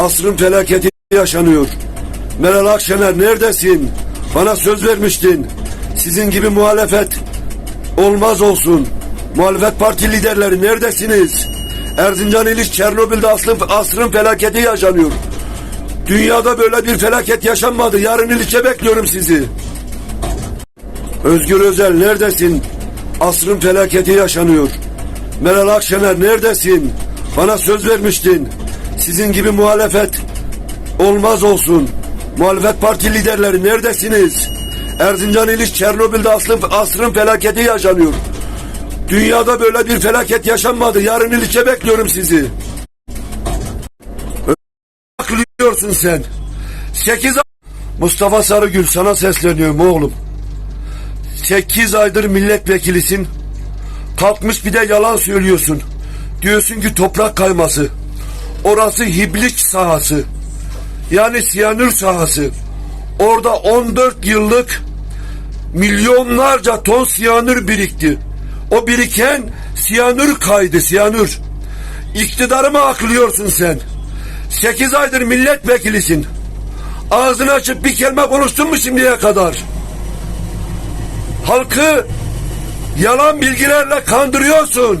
Asrın felaketi yaşanıyor. Meral Akşener neredesin? Bana söz vermiştin. Sizin gibi muhalefet olmaz olsun. Muhalefet parti liderleri neredesiniz? Erzincan İliç Çernobil'de asrın, asrın felaketi yaşanıyor. Dünyada böyle bir felaket yaşanmadı. Yarın İliç'e bekliyorum sizi. Özgür Özel neredesin? Asrın felaketi yaşanıyor. Meral Akşener neredesin? Bana söz vermiştin. Sizin gibi muhalefet olmaz olsun. Muhalefet parti liderleri neredesiniz? Erzincan İliç Çernobil'de asrın, asrın felaketi yaşanıyor. Dünyada böyle bir felaket yaşanmadı. Yarın İliç'e bekliyorum sizi. Aklıyorsun sen. Sekiz. Mustafa Sarıgül sana sesleniyorum oğlum. Sekiz aydır milletvekilisin. Kalkmış bir de yalan söylüyorsun. Diyorsun ki toprak kayması. Orası hiblik sahası. Yani siyanür sahası. Orada 14 yıllık milyonlarca ton siyanür birikti. O biriken siyanür kaydı siyanür. İktidarı mı aklıyorsun sen? Sekiz aydır milletvekilisin. Ağzını açıp bir kelime konuştun mu şimdiye kadar? Halkı yalan bilgilerle kandırıyorsun.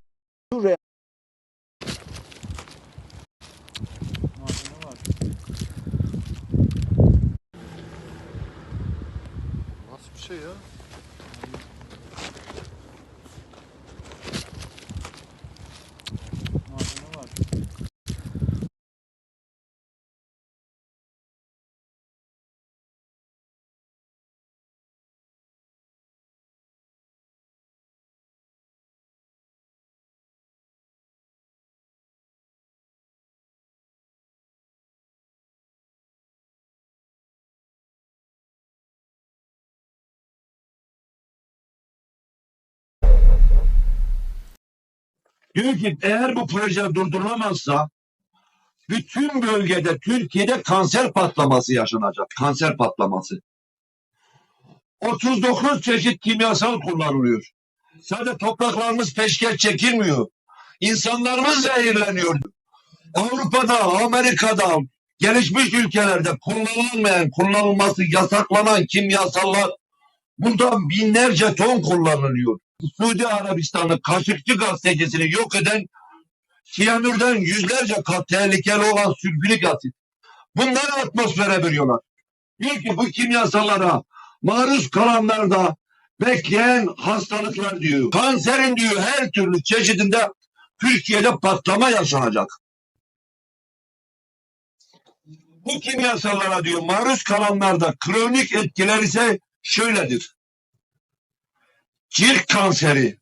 Diyor ki eğer bu proje durdurulamazsa bütün bölgede Türkiye'de kanser patlaması yaşanacak. Kanser patlaması. 39 çeşit kimyasal kullanılıyor. Sadece topraklarımız peşkeş çekilmiyor. İnsanlarımız zehirleniyor. Avrupa'da, Amerika'da, gelişmiş ülkelerde kullanılmayan, kullanılması yasaklanan kimyasallar bundan binlerce ton kullanılıyor. Suudi Arabistan'ın Kaşıkçı gazetecisini yok eden siyanürden yüzlerce kat tehlikeli olan sülfürik asit. Bunları atmosfere veriyorlar. Diyor ki bu kimyasallara maruz kalanlarda bekleyen hastalıklar diyor. Kanserin diyor her türlü çeşidinde Türkiye'de patlama yaşanacak. Bu kimyasallara diyor maruz kalanlarda kronik etkiler ise şöyledir cilt kanseri,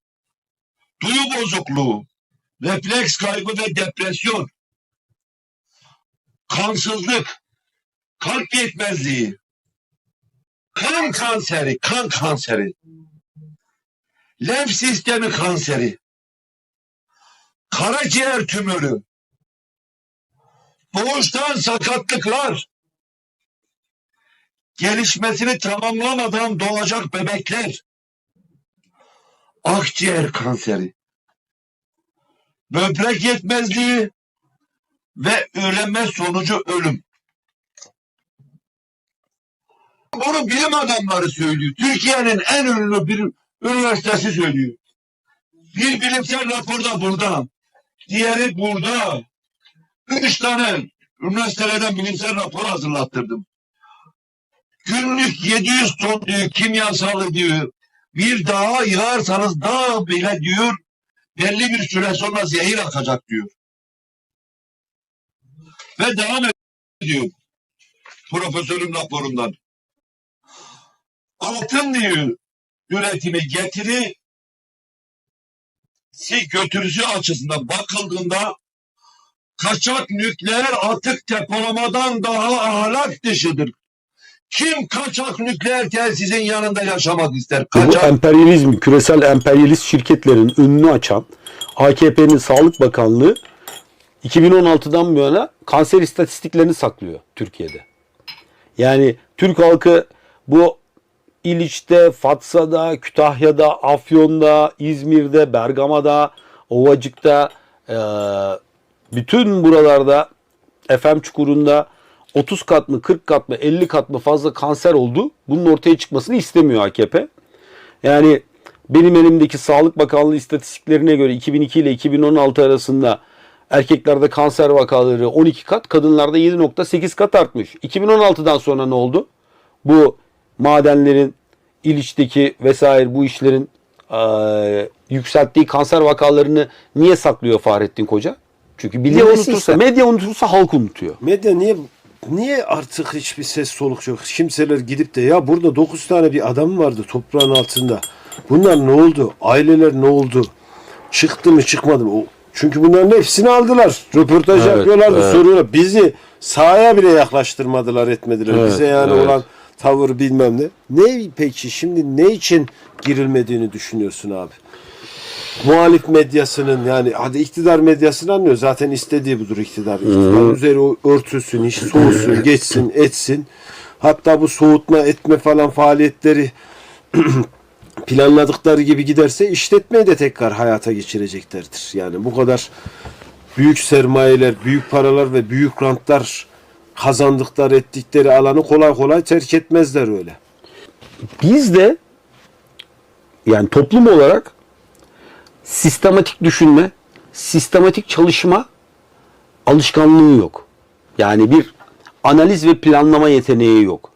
duyu bozukluğu, refleks kaybı ve depresyon, kansızlık, kalp yetmezliği, kan kanseri, kan kanseri, lenf sistemi kanseri, karaciğer tümörü, doğuştan sakatlıklar, gelişmesini tamamlamadan doğacak bebekler, akciğer kanseri, böbrek yetmezliği ve üreme sonucu ölüm. Bunu bilim adamları söylüyor. Türkiye'nin en ünlü bir üniversitesi söylüyor. Bir bilimsel rapor da burada. Diğeri burada. Üç tane üniversitelerden bilimsel rapor hazırlattırdım. Günlük 700 ton diyor, kimyasalı diyor bir dağa yığarsanız dağ bile diyor belli bir süre sonra zehir akacak diyor. Ve devam ediyor profesörün raporundan. Altın diyor üretimi getiri si götürücü açısından bakıldığında kaçak nükleer atık depolamadan daha ahlak dışıdır. Kim kaçak nükleer tesisin yanında yaşamak ister? Bu Kaçak emperyalizm, küresel emperyalist şirketlerin önünü açan AKP'nin Sağlık Bakanlığı 2016'dan bu yana kanser istatistiklerini saklıyor Türkiye'de. Yani Türk halkı bu İliç'te, Fatsa'da, Kütahya'da, Afyon'da, İzmir'de, Bergama'da, Ovacık'ta e, bütün buralarda FM çukurunda 30 kat mı 40 kat mı 50 kat mı fazla kanser oldu. Bunun ortaya çıkmasını istemiyor AKP. Yani benim elimdeki Sağlık Bakanlığı istatistiklerine göre 2002 ile 2016 arasında erkeklerde kanser vakaları 12 kat, kadınlarda 7.8 kat artmış. 2016'dan sonra ne oldu? Bu madenlerin, İliç'teki vesaire bu işlerin eee, yükselttiği kanser vakalarını niye saklıyor Fahrettin Koca? Çünkü medya unutursa, ister. medya unutursa halk unutuyor. Medya niye niye artık hiçbir ses soluk yok? Kimseler gidip de ya burada 9 tane bir adam vardı toprağın altında. Bunlar ne oldu? Aileler ne oldu? Çıktı mı çıkmadı mı? Çünkü bunların hepsini aldılar. Röportaj Evet, yapıyorlardı, evet. soruyorlar. Bizi sahaya bile yaklaştırmadılar, etmediler. Evet, Bize yani evet. olan tavır bilmem ne. Ne peki şimdi ne için girilmediğini düşünüyorsun abi? Muhalif medyasının yani hadi iktidar medyasını anlıyor. Zaten istediği budur iktidar. İktidar üzeri o örtülsün, iş soğusun, geçsin, etsin. Hatta bu soğutma etme falan faaliyetleri planladıkları gibi giderse işletmeyi de tekrar hayata geçireceklerdir. Yani bu kadar büyük sermayeler, büyük paralar ve büyük rantlar kazandıkları ettikleri alanı kolay kolay terk etmezler öyle. Biz de yani toplum olarak sistematik düşünme, sistematik çalışma alışkanlığı yok. Yani bir analiz ve planlama yeteneği yok.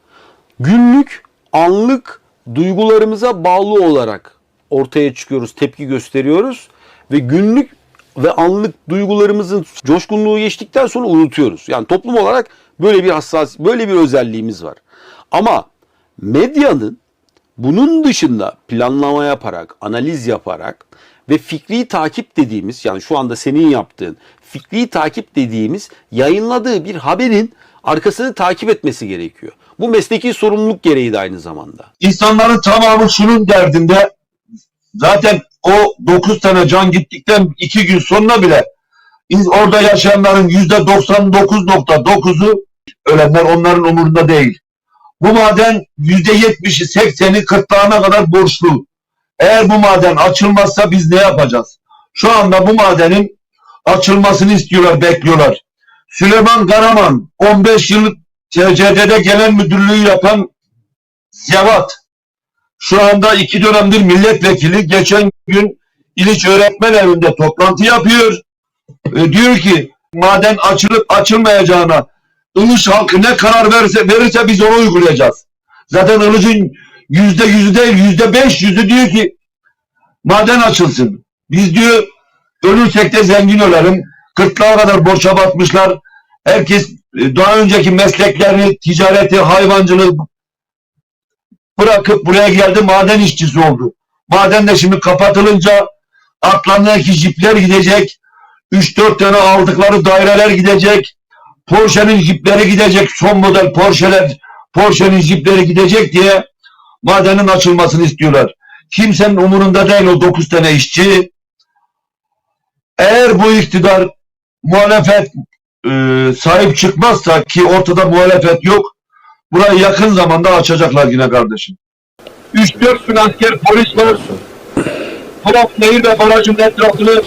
Günlük, anlık duygularımıza bağlı olarak ortaya çıkıyoruz, tepki gösteriyoruz ve günlük ve anlık duygularımızın coşkunluğu geçtikten sonra unutuyoruz. Yani toplum olarak böyle bir hassas, böyle bir özelliğimiz var. Ama medyanın bunun dışında planlama yaparak, analiz yaparak ve fikri takip dediğimiz yani şu anda senin yaptığın fikri takip dediğimiz yayınladığı bir haberin arkasını takip etmesi gerekiyor. Bu mesleki sorumluluk gereği de aynı zamanda. İnsanların tamamı şunun derdinde zaten o 9 tane can gittikten 2 gün sonra bile orada yaşayanların %99.9'u ölenler onların umurunda değil. Bu maden %70'i 80'i 40'larına kadar borçlu. Eğer bu maden açılmazsa biz ne yapacağız? Şu anda bu madenin açılmasını istiyorlar, bekliyorlar. Süleyman Karaman 15 yıl TCD'de genel müdürlüğü yapan Zevat şu anda iki dönemdir milletvekili geçen gün İliç Öğretmen Evi'nde toplantı yapıyor. E, diyor ki maden açılıp açılmayacağına Ilıç halkı ne karar verirse, verirse biz onu uygulayacağız. Zaten Ilıç'ın yüzde yüzü değil yüzde beş yüzü diyor ki maden açılsın. Biz diyor ölürsek de zengin ölelim. Kırklığa kadar borça batmışlar. Herkes e, daha önceki mesleklerini, ticareti, hayvancılığı bırakıp buraya geldi maden işçisi oldu. Maden de şimdi kapatılınca atlarındaki jipler gidecek. 3-4 tane aldıkları daireler gidecek. Porsche'nin jipleri gidecek. Son model Porsche'ler, Porsche'nin jipleri gidecek diye madenin açılmasını istiyorlar. Kimsenin umurunda değil o 9 tane işçi. Eğer bu iktidar muhalefet e, sahip çıkmazsa ki ortada muhalefet yok burayı yakın zamanda açacaklar yine kardeşim. 3-4 bin asker polis var. Fırat Nehir ve barajın etrafını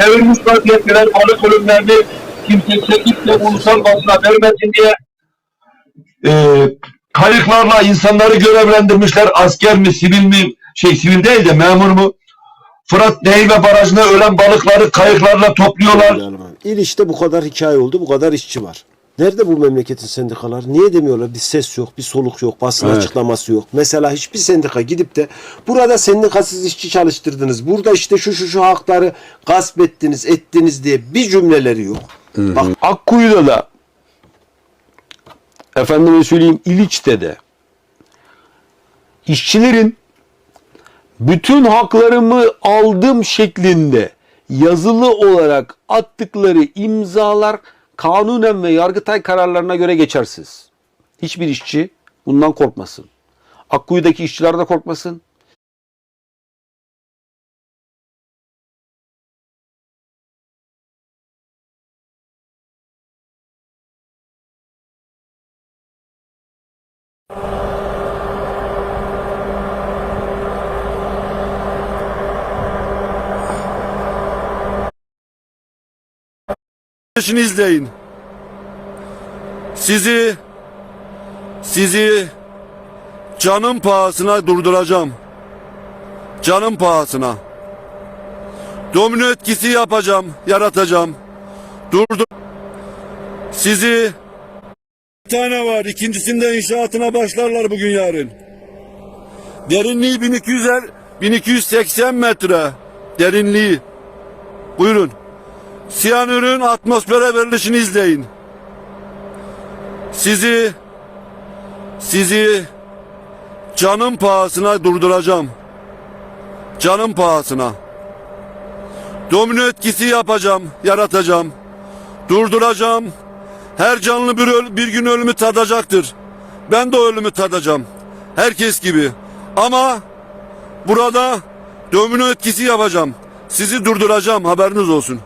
çevirmiş vaziyetteler balık ölümlerini kimse çekip de ulusal basına vermesin diye e, kayıklarla insanları görevlendirmişler. Asker mi, sivil mi, şey sivil değil de memur mu? Fırat Nehir barajına ölen balıkları kayıklarla topluyorlar. İlişte bu kadar hikaye oldu, bu kadar işçi var. Nerede bu memleketin sendikaları? Niye demiyorlar? Bir ses yok, bir soluk yok, basın Evet. açıklaması yok. Mesela hiçbir sendika gidip de burada sendikasız işçi çalıştırdınız. Burada işte şu şu şu hakları gasp ettiniz, ettiniz diye bir cümleleri yok. Bak Akkuyu'da da efendime söyleyeyim İliç'te de işçilerin bütün haklarımı aldım şeklinde yazılı olarak attıkları imzalar kanunen ve yargıtay kararlarına göre geçersiz. Hiçbir işçi bundan korkmasın. Akkuyu'daki işçiler de korkmasın. Şimdi izleyin. Sizi sizi canım pahasına durduracağım. Canım pahasına. Domino etkisi yapacağım, yaratacağım. Durdur. Sizi tane var. İkincisinde inşaatına başlarlar bugün yarın. Derinliği 1200 1280 metre. Derinliği. Buyurun. Siyanürün atmosfere verilişini izleyin. Sizi sizi canım pahasına durduracağım. Canım pahasına. Domino etkisi yapacağım, yaratacağım. Durduracağım. Her canlı bir, öl- bir gün ölümü tadacaktır. Ben de ölümü tadacağım. Herkes gibi. Ama burada domino etkisi yapacağım. Sizi durduracağım haberiniz olsun.